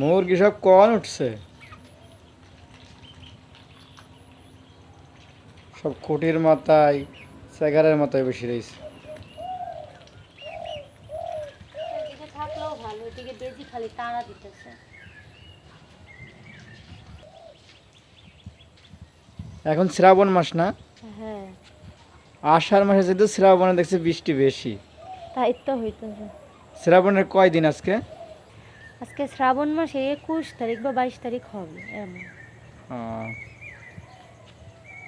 মুরগি সব কন উঠছে। সব খুঁটির মাথায় সেগারের মাথায় বসে রয়েছে। এখন শ্রাবণ মাস না? হ্যাঁ। আষাঢ় মাসে যেহেতু শ্রাবণে দেখছি বৃষ্টি বেশি। তাই তো হইতেছে। শ্রাবণের কয় দিন আজকে? আজকে শ্রাবণ মাসে একুশ তারিখ বা বাইশ তারিখ হবে এমন।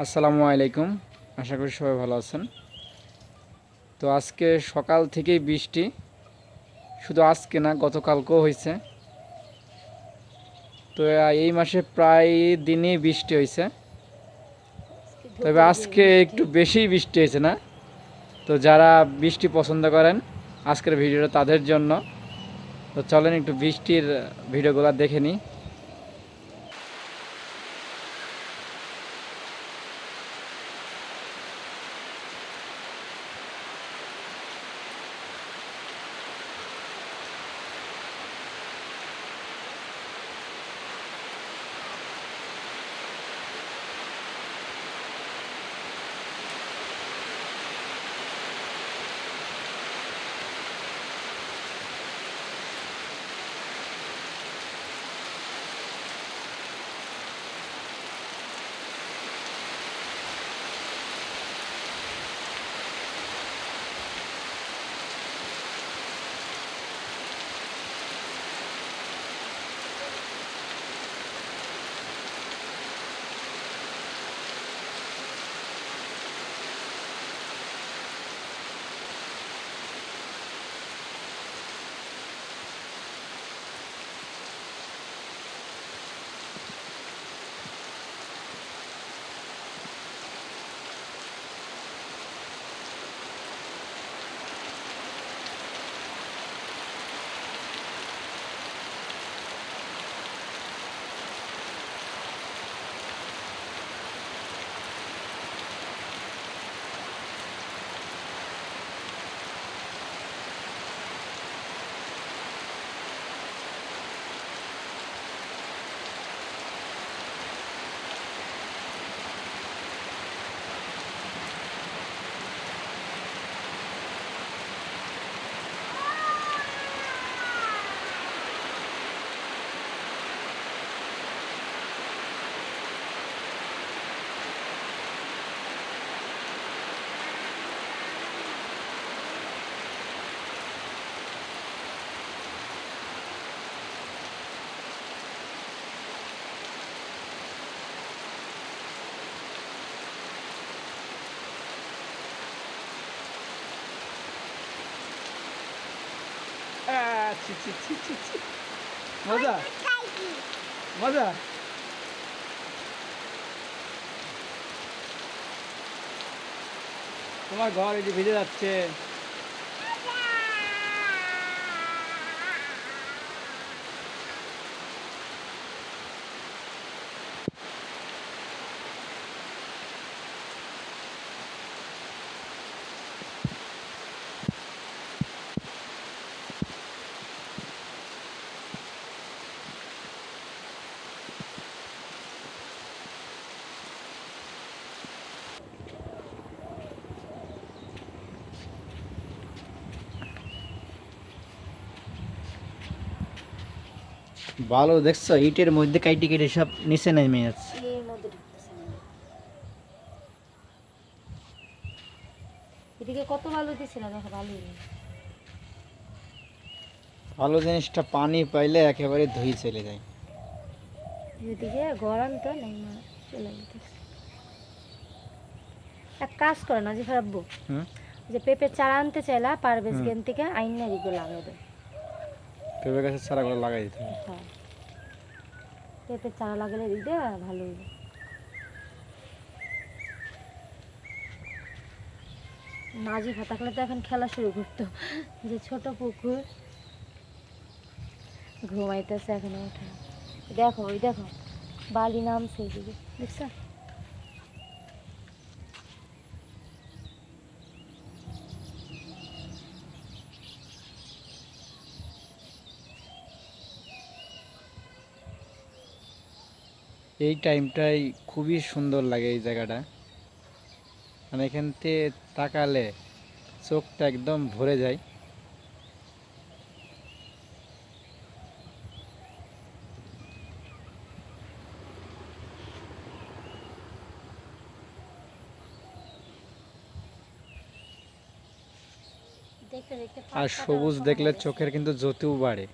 আসসালামু আলাইকুম আশা করি সবাই ভালো আছেন। তো আজকে সকাল থেকেই বৃষ্টি শুধু আজকে না গতকালকেও হয়েছে। তো এই মাসে প্রায় দিনই বৃষ্টি হয়েছে। তবে আজকে একটু বেশি বৃষ্টি হয়েছে না? তো যারা বৃষ্টি পছন্দ করেন আজকের ভিডিওটা তাদের জন্য। তো চলেন একটু বৃষ্টির ভিডিওগুলো দেখে নিই। মজা? মজা? তোমার ঘর যে ভিজে যাচ্ছে। ভালো দেখছ ইটের মধ্যে কাইটি কেটে সব নিচে নেমে যাচ্ছে। এদিকে কত ভালো দিছে না দেখো ভালোই ভালো জিনিসটা পানি পাইলে একেবারে ধুই চলে যায়। এদিকে গরম তো নেই চলে যেতেছে এক কাজ করে না যে ভাববো। হুম? যে পেঁপে চারা আনতে চাইলা পারবেজ। গেন থেকে আইনার এগুলো লাগাবে পেঁপে গাছের চারাগুলো লাগাই দিতে হবে। হ্যাঁ। চারা লাগালে ভালো তো এখন খেলা শুরু করতো। যে ছোট পুকুর ঘুমাইতেছে এখন ওঠে দেখো, ওই দেখো, বালি নামছে দেখছ? এই টাইমটাই খুবই সুন্দর লাগে এই জায়গাটা। মানে এখান থেকে তাকালে চোখটা একদম ভরে যায়। আর সবুজ দেখলে চোখের কিন্তু জ্যোতিও বাড়ে।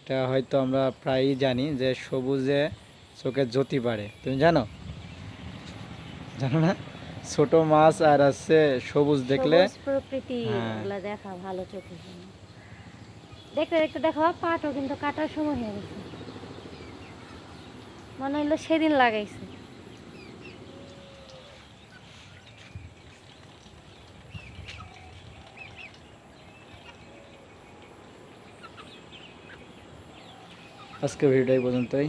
এটা হয়তো আমরা প্রায়ই জানি যে সবুজে চোখের জ্যোতি বাড়ে। তুমি জানো? জানো না? ছোট মাছ আর আছে সবুজ দেখলে প্রকৃতি হ্যাঁ। দেখা ভালো চোখে। দেখতে দেখতে দেখো পাটও কিন্তু কাটার সময় হয়ে গেছে। মনে হইল সেদিন লাগাইছে। আজকে ভিডিওটা এই পর্যন্তই।